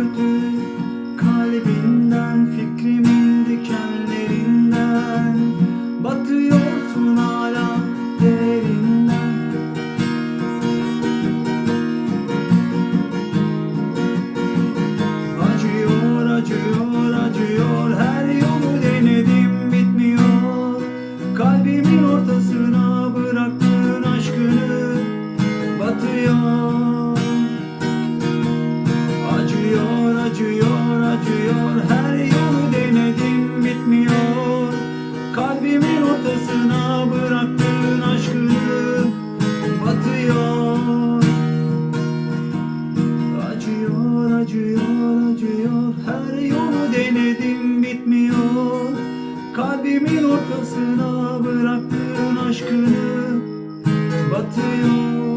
sürdü. Kalbinden fikrimin diken acıyor acıyor her yolu denedim bitmiyor. Kalbimin ortasına bıraktığın aşkını batıyor. Acıyor acıyor acıyor her yolu denedim bitmiyor. Kalbimin ortasına bıraktığın aşkını batıyor.